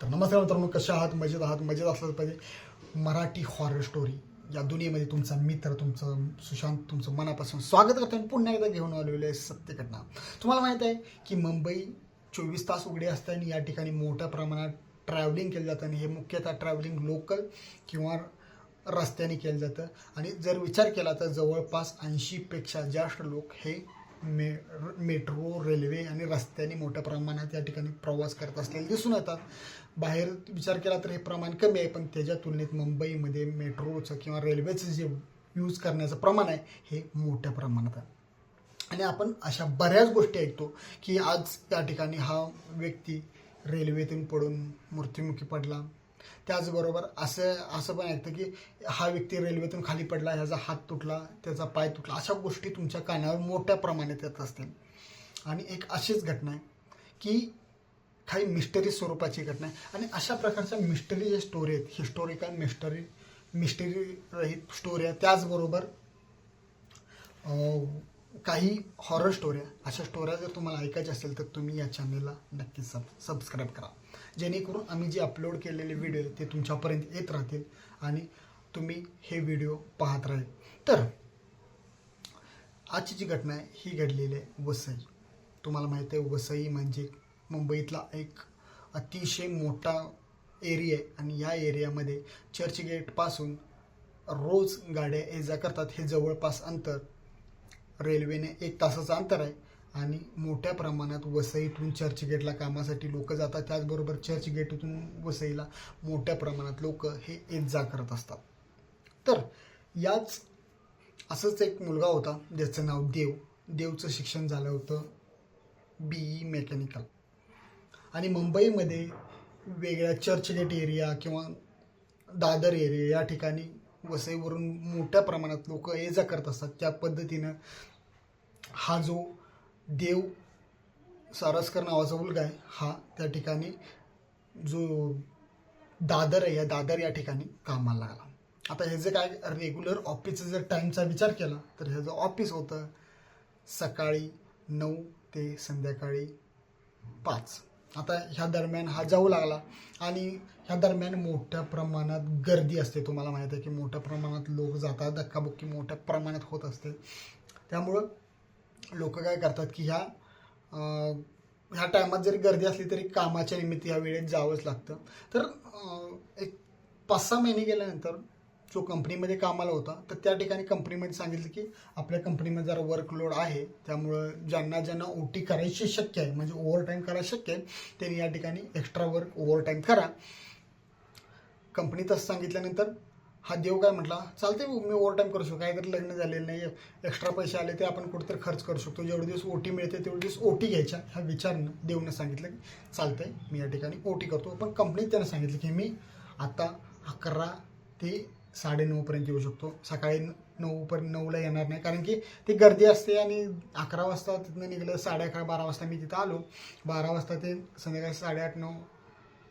तर नमस्कार मित्रांनो कशा आहात? मजेत आहात? मजेत असलं पाहिजे मराठी हॉरर स्टोरी या दुनियेमध्ये तुमचा मित्र तुमचं सुशांत तुमचं मनापासून स्वागत करतो आणि पुन्हा एकदा घेऊन आलेलो आहे सत्य घटना तुम्हाला माहीत आहे की मुंबई चोवीस तास उघडे असते आणि या ठिकाणी मोठ्या प्रमाणात ट्रॅव्हलिंग केलं जातं आणि हे मुख्यतः ट्रॅव्हलिंग लोकल किंवा रस्त्याने केलं जातं. आणि जर विचार केला तर जवळपास ऐंशीपेक्षा जास्त लोक हे मे मेट्रो रेल्वे आणि रस्त्याने मोठ्या प्रमाणात या ठिकाणी प्रवास करत असलेले दिसून येतात. बाहेर विचार केला तर हे प्रमाण कमी आहे पण त्याच्या तुलनेत मुंबईमध्ये मेट्रोचं किंवा रेल्वेचं जे यूज करण्याचं प्रमाण आहे हे मोठ्या प्रमाणात आहे. आणि आपण अशा बऱ्याच गोष्टी ऐकतो की आज त्या ठिकाणी हा व्यक्ती रेल्वेतून पडून मृत्युमुखी पडला. त्याचबरोबर असं असं पण ऐकतं की हा व्यक्ती रेल्वेतून खाली पडला ह्याचा हात तुटला त्याचा पाय तुटला अशा गोष्टी तुमच्या कानावर मोठ्या प्रमाणात येत असतील. आणि एक अशीच घटना आहे की काही मिस्टरी स्वरूपाची घटना आहे. आणि अशा प्रकारच्या मिस्टरी जे स्टोरी आहेत हिस्टोरिकल मिस्टरी मिस्टरी रहित स्टोरी आहे त्याचबरोबर काही हॉरर स्टोऱ्या अशा स्टोऱ्या जर तुम्हाला ऐकायच्या असेल तर तुम्ही या चॅनलला नक्की सब सबस्क्राईब करा. जेणेकरून आम्ही जे अपलोड केलेले व्हिडिओ ते तुमच्यापर्यंत येत राहतील आणि तुम्ही हे व्हिडिओ पाहत राहील. तर आजची जी घटना आहे ही घडलेली आहे वसई. तुम्हाला माहिती आहे वसई म्हणजे मुंबईतला एक अतिशय मोठा एरिया आहे आणि या एरियामध्ये चर्चगेटपासून रोज गाड्या ये जा करतात. हे जवळपास अंतर रेल्वेने एक तासाचं अंतर आहे. आणि मोठ्या प्रमाणात वसईतून चर्चगेटला कामासाठी लोक जातात. त्याचबरोबर चर्चगेटतून वसईला मोठ्या प्रमाणात लोक हे येत जा करत असतात. तर याच असंच एक मुलगा होता ज्याचं नाव देव. देवचं शिक्षण झालं होतं बी ई मेकॅनिकल आणि मुंबईमध्ये वेगळ्या चर्चगेट एरिया किंवा दादर एरिया या ठिकाणी वसईवरून मोठ्या प्रमाणात लोक ये जा करत असतात. त्या पद्धतीनं हा जो देव सारस्कर नावाचा मुलगा आहे हा त्या ठिकाणी जो दादर आहे या दादर या ठिकाणी कामाला लागला आता हे जे काय रेग्युलर ऑफिसचं जर टाईमचा विचार केला तर ह्याचं ऑफिस होतं सकाळी नऊ ते संध्याकाळी पाच. आता ह्या दरम्यान हा जाऊ लागला आणि ह्या दरम्यान मोठ्या प्रमाणात गर्दी असते. तुम्हाला माहीत आहे की मोठ्या प्रमाणात लोक जातात धक्काबुक्की मोठ्या प्रमाणात होत असते. त्यामुळं लोक काय करतात की ह्या ह्या टायमात जरी गर्दी असली तरी कामाच्या निमित्त ह्या वेळेत जावंच लागतं. तर एक पाच सहा महिने गेल्यानंतर जो कंपनीमध्ये कामाला होता तर त्या ठिकाणी कंपनीमध्ये सांगितलं की आपल्या कंपनीमध्ये जरा वर्कलोड आहे त्यामुळं ज्यांना ज्यांना ओ टी करायची शक्य आहे म्हणजे ओव्हरटाईम करायला शक्य आहे त्यांनी या ठिकाणी एक्स्ट्रा वर्क ओव्हरटाईम करा. कंपनी तसं सांगितल्यानंतर हा देव काय म्हटला चालते मी ओव्हर टाईम करू शकतो काहीतरी लग्न झालेलं नाही एक्स्ट्रा पैसे आले ते आपण कुठेतरी खर्च करू शकतो. जेवढे दिवस ओटी मिळते तेवढे दिवस ओटी घ्यायच्या. ह्या विचारनं देवनं सांगितलं की चालतंय मी या ठिकाणी ओ टी करतो. पण कंपनीत त्यानं सांगितलं की मी आता अकरा ते साडेनऊपर्यंत येऊ शकतो. सकाळी नऊपर्यंत नऊला येणार नाही. कारण की ती गर्दी असते आणि अकरा वाजता तिथनं निघलं साडे अकरा बारा वाजता मी तिथं आलो. बारा वाजता ते संध्याकाळी साडेआठ नऊ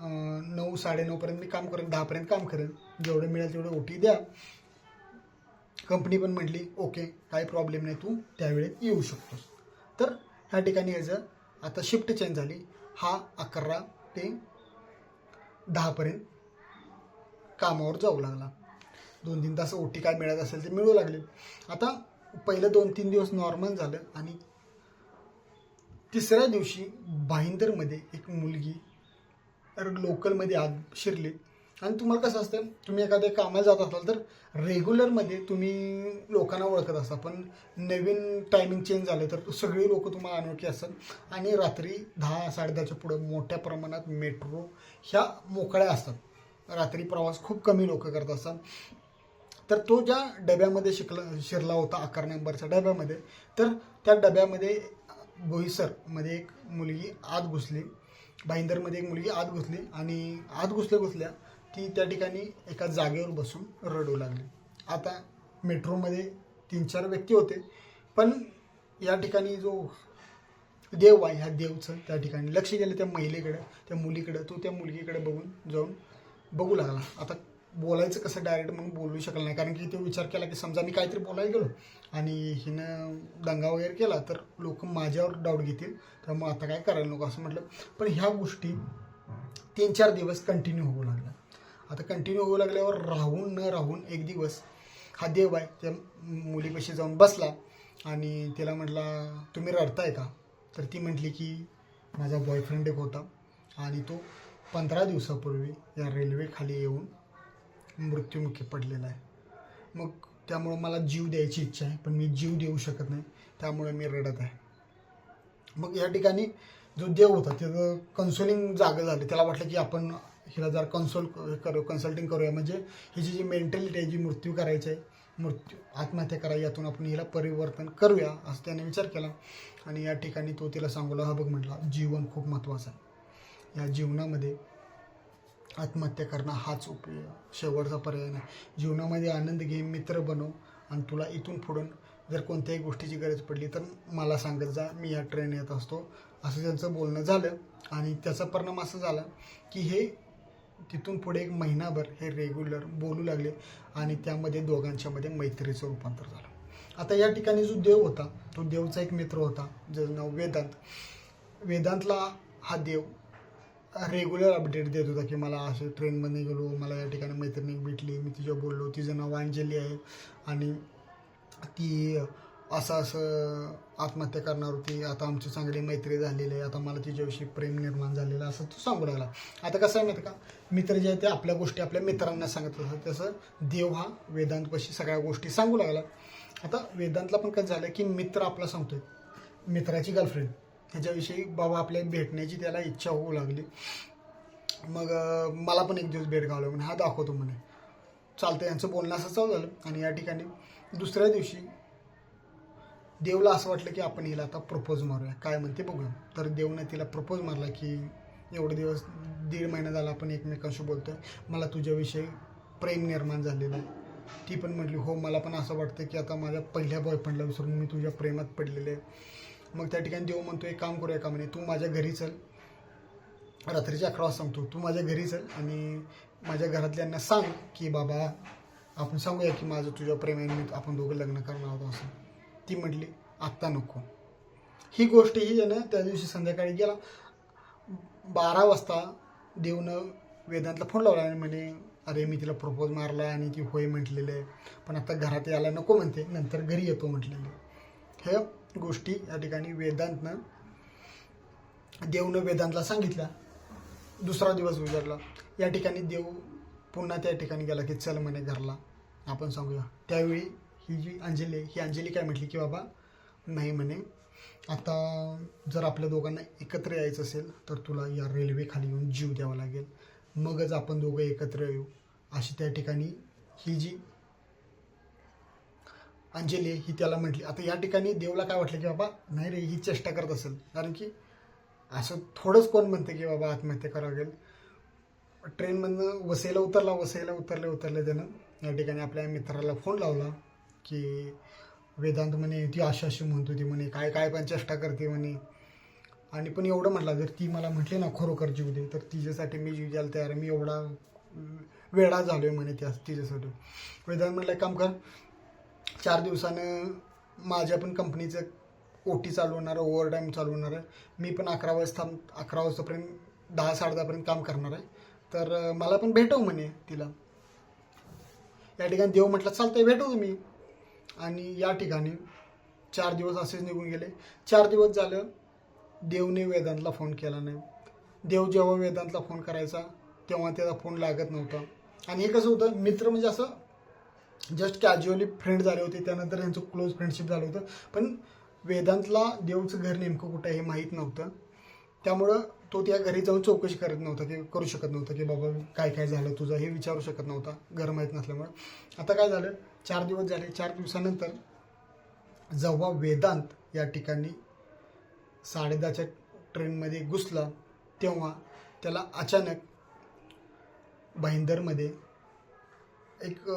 नऊ नऊ साडेनऊपर्यंत मी काम करेन दहापर्यंत काम करेन. जेवढं मिळेल तेवढं ओटी द्या. कंपनी पण म्हटली ओके काही प्रॉब्लेम नाही तू त्यावेळेत येऊ शकतोस. तर ह्या ठिकाणी याचं आता शिफ्ट चेंज झाली. हा अकरा ते दहापर्यंत कामावर जाऊ लागला. दोन तीन तास ओटी काय मिळत असेल ते मिळू लागले. आता पहिलं दोन तीन दिवस नॉर्मल झालं आणि तिसऱ्या दिवशी भाईंदरमध्ये एक मुलगी तर लोकलमध्ये आत शिरली. आणि तुम्हाला कसं असतं तुम्ही एखाद्या कामाला जात असाल तर रेग्युलरमध्ये तुम्ही लोकांना ओळखत असता पण नवीन टायमिंग चेंज झालं तर सगळी लोक तुम्हाला अनोळखी असतात. आणि रात्री दहा साडेदहाच्या पुढं मोठ्या प्रमाणात मेट्रो ह्या मोकळ्या असतात. रात्री प्रवास खूप कमी लोक करत असतात. तर तो ज्या डब्यामध्ये शिकला शिरला होता अकरा नंबरच्या डब्यामध्ये तर त्या डब्यामध्ये बोईसरमध्ये एक मुलगी आत घुसली. भाईंदरमध्ये एक मुलगी आत घुसली आणि आत घुसल्या घुसल्या ती त्या ठिकाणी एका जागेवर बसून रडू लागली. आता मेट्रोमध्ये तीन चार व्यक्ती होते पण या ठिकाणी जो देव आहे ह्या देवचं त्या ठिकाणी लक्ष गेलं त्या महिलेकडं त्या मुलीकडं. तो त्या मुलगीकडे बघून जाऊन बघू लागला. आता बोलायचं कसं डायरेक्ट म्हणून बोलू शकलं नाही. कारण की तो विचार केला की समजा मी काहीतरी बोलायला गेलो आणि हिनं दंगा वगैरे केला तर लोक माझ्यावर डाऊट घेतील. तर मग आता काय करायला नको असं म्हटलं. पण ह्या गोष्टी तीन चार दिवस कंटिन्यू होऊ लागला आता कंटिन्यू होऊ लागल्यावर राहून न राहून एक दिवस हा देव आहे त्या मुलीपाशी जाऊन बसला आणि तिला म्हटला तुम्ही रडताय का? तर ती म्हटली की माझा बॉयफ्रेंड एक होता आणि तो पंधरा दिवसापूर्वी या रेल्वेखाली येऊन मृत्युमुखी पडलेला आहे. मग त्यामुळं मला जीव द्यायची इच्छा आहे पण मी जीव देऊ शकत नाही त्यामुळे मी रडत आहे. मग या ठिकाणी जो देव होता त्याचं कन्सोलिंग जागं झालं. त्याला वाटलं की आपण हिला जर कन्सोल करू कन्सल्टिंग करूया. म्हणजे हिची जी मेंटॅलिटी आहे जी मृत्यू करायची आहे मृत्यू आत्महत्या करा यातून आपण हिला परिवर्तन करूया असं त्याने विचार केला. आणि या ठिकाणी तो तिला सांगू हा बघ म्हटला जीवन खूप महत्त्वाचं आहे. या जीवनामध्ये आत्महत्या करणं हाच उपयोग शेवटचा पर्याय नाही. जीवनामध्ये आनंद घे मित्र बनव आणि तुला इथून पुढून जर कोणत्याही गोष्टीची गरज पडली तर मला सांगत जा मी या ट्रेन येत असतो. असं त्यांचं बोलणं झालं आणि त्याचा परिणाम असं झाला की हे तिथून पुढे एक महिनाभर हे रेग्युलर बोलू लागले आणि त्यामध्ये दोघांच्यामध्ये मैत्रीचं रूपांतर झालं. आता या ठिकाणी जो देव होता तो देवचा एक मित्र होता ज्याचं नाव वेदांत. वेदांतला हा देव रेग्युलर अपडेट देत होता की मला असं ट्रेनमध्ये गेलो मला या ठिकाणी मैत्रिणी भेटली मी तिच्या बोललो तिचं नाव अंजली आहे आणि ती असं असं आत्महत्या करणार होती. आता आमची चांगली मैत्री झालेली आहे. आता मला तिच्याविषयी प्रेम निर्माण झालेलं असं तो सांगू लागला. आता कसं आहे माहिती का? मित्र जे आहे ते आपल्या गोष्टी आपल्या मित्रांना सांगत असतात तसं देव हा वेदांतपाशी सगळ्या गोष्टी सांगू लागला. आता वेदांतला पण कसं झालं की मित्र आपला सांगतोय. मित्राची गर्लफ्रेंड त्याच्याविषयी बाबा आपल्या भेटण्याची त्याला इच्छा होऊ लागली. मग मला पण एक दिवस भेट घालव म्हणे हा दाखवतो म्हणे. चालतं यांचं बोलणं असं चालू झालं आणि या ठिकाणी दुसऱ्या दिवशी देवला असं वाटलं की आपण हिला आता प्रपोज मारूया. काय म्हणते बघूया तर देवने तिला प्रपोज मारला की एवढे दिवस दीड महिना झाला आपण एकमेकांशी बोलतोय. मला तुझ्याविषयी प्रेम निर्माण झालेलं आहे. ती पण म्हटली हो मला पण असं वाटतं की आता माझ्या पहिल्या बॉयफ्रेंडला विसरून मी तुझ्या प्रेमात पडलेले आहे. मग त्या ठिकाणी देव म्हणतो एक काम करूया का म्हणे तू माझ्या घरी चल. रात्रीच्या अकरा वाजता सांगतो तू माझ्या घरी चल आणि माझ्या घरातल्यांना सांग की बाबा आपण सांगूया की माझं तुझ्या प्रेमाने आपण दोघं लग्न करणार आहोत असं. ती म्हटली आत्ता नको. ही गोष्ट ही आहे ना त्या दिवशी संध्याकाळी गेला. बारा वाजता देवनं वेदांतला फोन लावला आणि म्हणे अरे मी तिला प्रपोज मारला आणि ती होय म्हटलेलं आहे पण आता घरात यायला नको म्हणते नंतर घरी येतो म्हटलेलं ह्या गोष्टी या ठिकाणी वेदांतनं देवनं वेदांतला सांगितल्या. दुसरा दिवस गुजरला या ठिकाणी देव पुन्हा त्या ठिकाणी गेला की चल म्हणे घरला. आपण सांगूया. त्यावेळी ही जी अंजली आहे ही अंजली काय म्हटली की बाबा नाही म्हणे आता जर आपल्या दोघांना एकत्र यायचं असेल तर तुला या रेल्वेखाली येऊन जीव द्यावा लागेल. मगच आपण दोघं एकत्र येऊ. अशी त्या ठिकाणी ही जी अंजली ही त्याला म्हटली आता या ठिकाणी देवला काय वाटलं की बाबा नाही रे ही चेष्टा करत असेल. कारण की असं थोडंच कोण म्हणते की बाबा आत्महत्या करावं लागेल. ट्रेनमधनं वसईला उतरला वसईला उतरले उतरले त्यानं या ठिकाणी आपल्या मित्राला फोन लावला की वेदांत म्हणे ती अशी अशी म्हणतो ती म्हणे काय काय पण चेष्टा करते म्हणे. आणि पण एवढं म्हटलं जर ती मला म्हटली ना खरोखर जीव दे तर तिच्यासाठी मी जीव द्यायला तयार आहे. मी एवढा वेळा झालो आहे म्हणे त्या तिच्यासाठी. वेदांत म्हटलं एक काम कर चार दिवसानं माझ्या पण कंपनीचं ओ टी चालू होणार आहे ओव्हर टाईम चालू होणार आहे. मी पण अकरा वाजता अकरा वाजतापर्यंत दहा साडे दहापर्यंत काम करणार आहे. तर मला पण भेटव म्हणे तिला. या ठिकाणी देव म्हटलं चालतंय भेटू तुम्ही. आणि या ठिकाणी चार दिवस असेच निघून गेले. चार दिवस झालं देवने वेदांतला फोन केला नाही. देव जेव्हा वेदांतला फोन करायचा तेव्हा त्याचा फोन लागत नव्हता. आणि हे कसं होतं मित्र म्हणजे असं जस्ट कॅज्युअली फ्रेंड झाले होते त्यानंतर त्यांचं क्लोज फ्रेंडशिप झालं होतं. पण वेदांतला देवचं घर नेमकं कुठं आहे हे माहीत नव्हतं. त्यामुळं तो त्या घरी जाऊन चौकशी करत नव्हता की करू शकत नव्हता की बाबा काय काय झालं तुझं हे विचारू शकत नव्हता घर माहीत नसल्यामुळं. आता काय झालं? चार दिवस झाले चार दिवसानंतर जेव्हा वेदांत या ठिकाणी साडेदहाच्या ट्रेनमध्ये घुसला तेव्हा त्याला अचानक भाईंदरमध्ये एक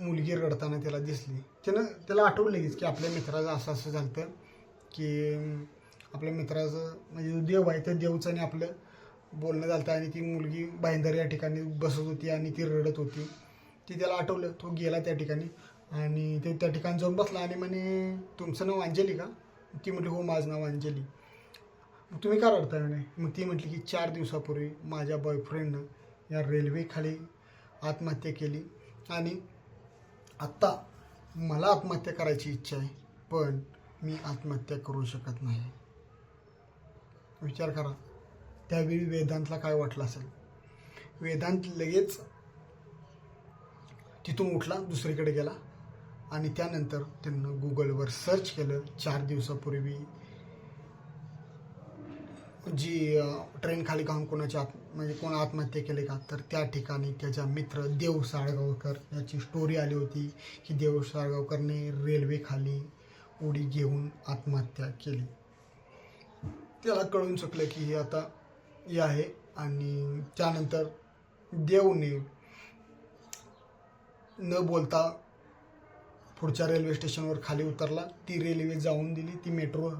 मुलगी रडताना त्याला दिसली. त्यानं त्याला आठवलं लगेच की आपल्या मित्राचं असं असं झालं की आपल्या मित्राचं म्हणजे देव आहे त्या देवचं आणि आपलं बोलणं झालं आणि ती मुलगी भाईंदर या ठिकाणी बसत होती आणि ती रडत होती. ती त्याला आठवलं तो गेला त्या ठिकाणी आणि ते त्या ठिकाणी जाऊन बसला आणि म्हणे तुमचं नाव अंजली का? ती म्हटली हो माझं नाव अंजली. तुम्ही का रडताय म्हणे? मग ती म्हटली की चार दिवसापूर्वी माझ्या बॉयफ्रेंडनं या रेल्वेखाली आत्महत्या केली आणि आत्ता मला आत्महत्या करायची इच्छा आहे पण मी आत्महत्या करू शकत नाही. विचार करा त्यावेळी वेदांतला काय वाटलं असेल? वेदांत लगेच तिथून उठला दुसरीकडे गेला आणि त्यानंतर त्यानं गुगलवर सर्च केलं. चार दिवसापूर्वी जी ट्रेन खाली काम कोणाच्या आत म्हणजे कोण आत्महत्या केले का? तर त्या ठिकाणी त्याचा मित्र देव साळगावकर याची स्टोरी आली होती की देव साळगावकरने रेल्वेखाली उडी घेऊन आत्महत्या केली. त्याला कळून चुकलं की हे आता हे आहे आणि त्यानंतर देवने न बोलता पुढच्या रेल्वे स्टेशनवर खाली उतरला. ती रेल्वे जाऊन दिली. ती मेट्रो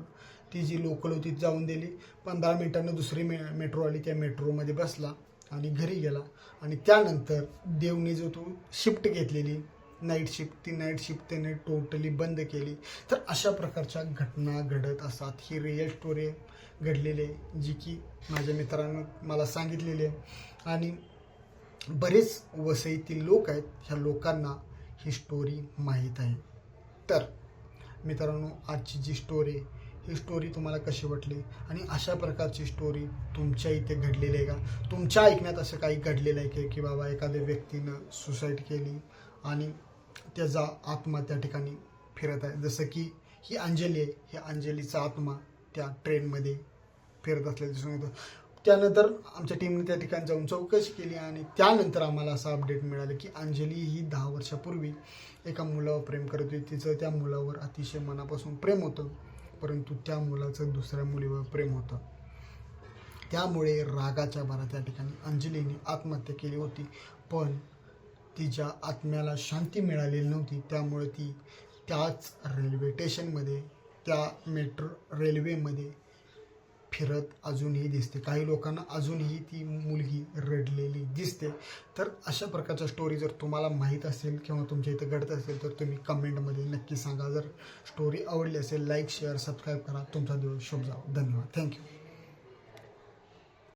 ती जी लोकल होती जाऊन दिली. पंधरा मिनिटांनं दुसरी मे मेट्रो आली त्या मेट्रोमध्ये बसला आणि घरी गेला. आणि त्यानंतर देवने जो तो शिफ्ट घेतलेली नाईट शिफ्ट ती नाईट शिफ्ट त्याने टोटली बंद केली. तर अशा प्रकारच्या घटना घडत असतात. ही रिअल स्टोरी घडलेली आहे जी की माझ्या मित्रानं मला सांगितलेली आहे. आणि बरेच वसईतील लोक आहेत ह्या लोकांना ही स्टोरी माहीत आहे. तर मित्रांनो आजची जी स्टोरी आहे, ही स्टोरी तुम्हाला कशी वाटली? आणि अशा प्रकारची स्टोरी तुमच्या इथे घडलेली आहे का? तुमच्या ऐकण्यात असं काही घडलेलं आहे की? की बाबा एखाद्या व्यक्तीनं सुसाईड केली आणि त्याचा आत्मा त्या ठिकाणी फिरत आहे. जसं की ही अंजली आहे. ही अंजलीचा आत्मा त्या ट्रेनमध्ये फिरत असलेलं दिसून येतं. त्यानंतर आमच्या टीमने त्या ठिकाणी जाऊन चौकशी केली आणि त्यानंतर आम्हाला असं अपडेट मिळालं की अंजली ही दहा वर्षापूर्वी एका मुलावर प्रेम करत होती. तिचं त्या मुलावर अतिशय मनापासून प्रेम होतं. परंतु त्या मुलाचं दुसऱ्या मुलीवर प्रेम होतं. त्यामुळे रागाच्या भरा त्या ठिकाणी अंजलीने आत्महत्या केली होती. पण तिच्या आत्म्याला शांती मिळालेली नव्हती. त्यामुळे ती त्याच रेल्वे स्टेशनमध्ये त्या मेट्रो रेल्वेमध्ये फिरत अजूनही दिसते. काही लोकांना अजूनही ती मुलगी रडलेली दिसते. तर अशा प्रकारच्या स्टोरी जर तुम्हाला माहीत असेल किंवा तुमच्या इथं घडत असेल तर तुम्ही कमेंटमध्ये नक्की सांगा. जर स्टोरी आवडली असेल लाईक शेअर सबस्क्राईब करा. तुमचा दिवस शुभ जावो. धन्यवाद. थँक्यू